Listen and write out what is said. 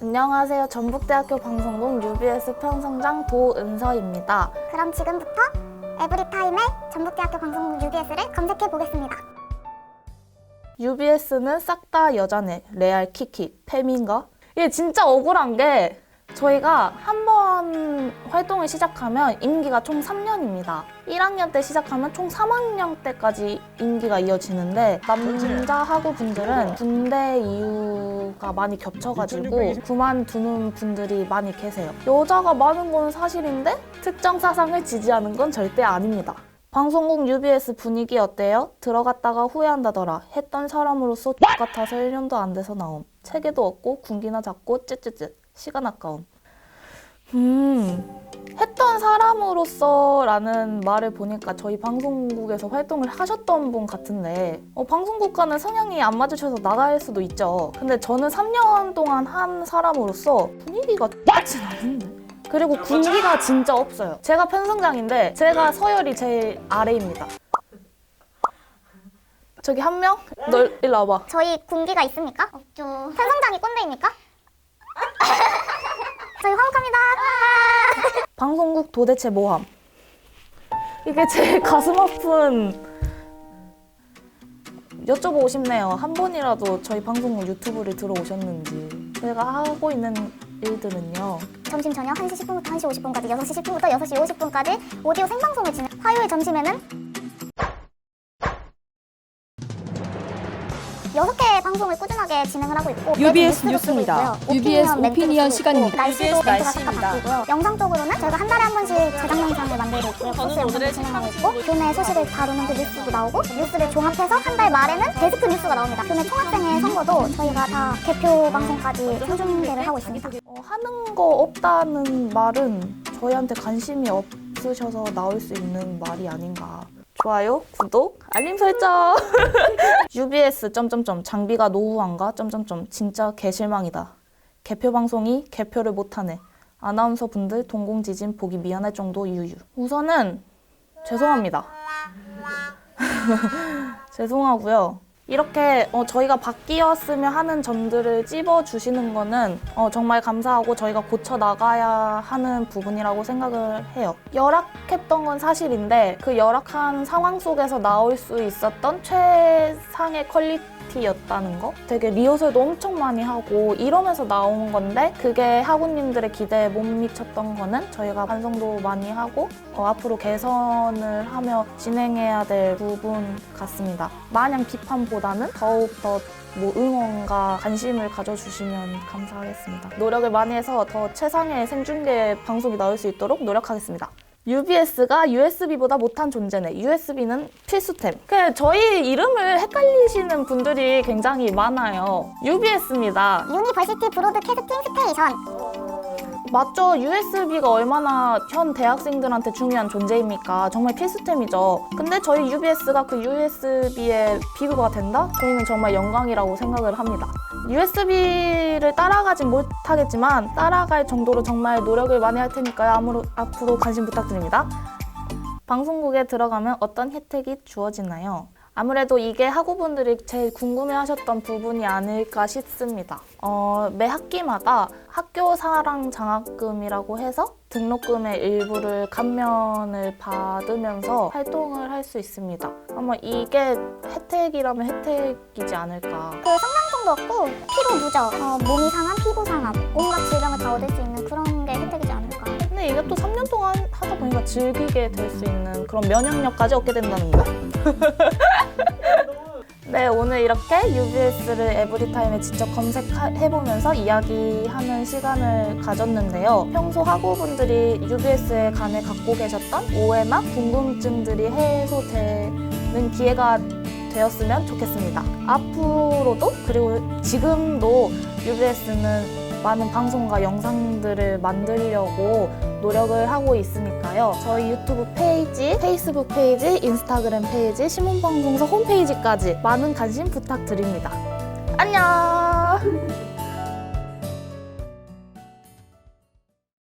안녕하세요. 전북대학교 방송국 UBS 편성장 도은서입니다. 그럼 지금부터 에브리타임의 전북대학교 방송국 UBS를 검색해 보겠습니다. UBS는 싹 다 여자네. 레알 키키. 페민가? 이게 진짜 억울한 게 저희가 한 번 활동을 시작하면 임기가 총 3년입니다. 1학년 때 시작하면 총 3학년 때까지 임기가 이어지는데 남자 학우 분들은 군대 이유가 많이 겹쳐가지고 그만두는 분들이 많이 계세요. 여자가 많은 건 사실인데 특정 사상을 지지하는 건 절대 아닙니다. 방송국 UBS 분위기 어때요? 들어갔다가 후회한다더라. 했던 사람으로서 똑같아서 1년도 안 돼서 나옴. 체계도 없고 군기나 잡고 쯧쯧쯧. 시간 아까움. 음, 했던 사람으로서라는 말을 보니까 저희 방송국에서 활동을 하셨던 분 같은데 어, 방송국과는 성향이 안 맞으셔서 나갈 수도 있죠. 근데 저는 3년 동안 한 사람으로서 분위기가 똑같진 않은데. 그리고 군기가 진짜 없어요. 제가 편성장인데 제가 서열이 제일 아래입니다. 저기 한 명? 너 일로 와봐. 저희 군기가 있습니까? 없죠. 편성장이 꼰대입니까? 저희 화목합니다. 방송국 도대체 뭐함? 이게 제일 가슴 아픈 여쭤보고 싶네요. 한 번이라도 저희 방송국 유튜브를 들어오셨는지. 제가 하고 있는 일들은요. 점심 저녁 1시 10분부터 1시 50분까지, 6시 10분부터 6시 50분까지 오디오 생방송을 진행. 화요일 점심에는 여섯 개 방송을 꾸준하게 진행을 하고 있고 UBS 뉴스입니다. UBS 오피니언 시간입니다. 날씨도 UBS 멘트가 날씨입니다. 각각 바뀌고요. 영상적으로는 저희가 한 달에 한 번씩 제작 영상을 만들고 있고요. 포스 영상을 진행하고 있고 교내 소식을 다루는 그 뉴스도 나오고 뉴스를 종합해서 한 달 말에는 데스크 뉴스가 나옵니다. 교내 총학생회 선거도 저희가 다 개표 방송까지 생중계를 하고 있습니다. 어, 하는 거 없다는 말은 저희한테 관심이 없으셔서 나올 수 있는 말이 아닌가. 좋아요, 구독, 알림 설정. UBS 점점점 장비가 노후한가 점점점 진짜 개실망이다. 개표 방송이 개표를 못하네. 아나운서 분들 동공 지진 보기 미안할 정도 유유. 우선은 죄송합니다. 죄송하고요. 이렇게 어, 저희가 바뀌었으면 하는 점들을 찝어 주시는 거는 어, 정말 감사하고 저희가 고쳐 나가야 하는 부분이라고 생각을 해요. 열악했던 건 사실인데 그 열악한 상황 속에서 나올 수 있었던 최상의 퀄리티였다는 거. 되게 리허설도 엄청 많이 하고 이러면서 나온 건데 그게 학우님들의 기대에 못 미쳤던 거는 저희가 반성도 많이 하고 어, 앞으로 개선을 하며 진행해야 될 부분 같습니다. 마냥 비판 보 다는 더욱 더 뭐 응원과 관심을 가져주시면 감사하겠습니다. 노력을 많이 해서 더 최상의 생중계 방송이 나올 수 있도록 노력하겠습니다. UBS가 USB보다 못한 존재네. USB는 필수템. 그 저희 이름을 헷갈리시는 분들이 굉장히 많아요. UBS입니다. 유니버시티 브로드 캐스팅 스테이션 맞죠. USB가 얼마나 현 대학생들한테 중요한 존재입니까? 정말 필수템이죠. 근데 저희 UBS가 그 USB에 비교가 된다? 저희는 정말 영광이라고 생각을 합니다. USB를 따라가진 못하겠지만 따라갈 정도로 정말 노력을 많이 할 테니까요. 아무로, 앞으로 관심 부탁드립니다. 방송국에 들어가면 어떤 혜택이 주어지나요? 아무래도 이게 학우분들이 제일 궁금해하셨던 부분이 아닐까 싶습니다. 어, 매 학기마다 학교 사랑 장학금이라고 해서 등록금의 일부를 감면을 받으면서 활동을 할 수 있습니다. 아마 이게 혜택이라면 혜택이지 않을까. 그 성장성도 없고 피로 누적, 어, 몸이 상한, 피부 상함, 온갖 질병을 다 얻을 수 있는 그런 게 혜택이지 않을까. 근데 이게 또 즐기게 될 수 있는 그런 면역력까지 얻게 된다는 거. 네, 오늘 이렇게 UBS를 에브리타임에 직접 검색해보면서 이야기하는 시간을 가졌는데요. 평소 학우분들이 UBS에 관해 갖고 계셨던 오해나 궁금증들이 해소되는 기회가 되었으면 좋겠습니다. 앞으로도 그리고 지금도 UBS는 많은 방송과 영상들을 만들려고 노력을 하고 있으니까요. 저희 유튜브 페이지, 페이스북 페이지, 인스타그램 페이지, 신문방송사 홈페이지까지 많은 관심 부탁드립니다. 안녕!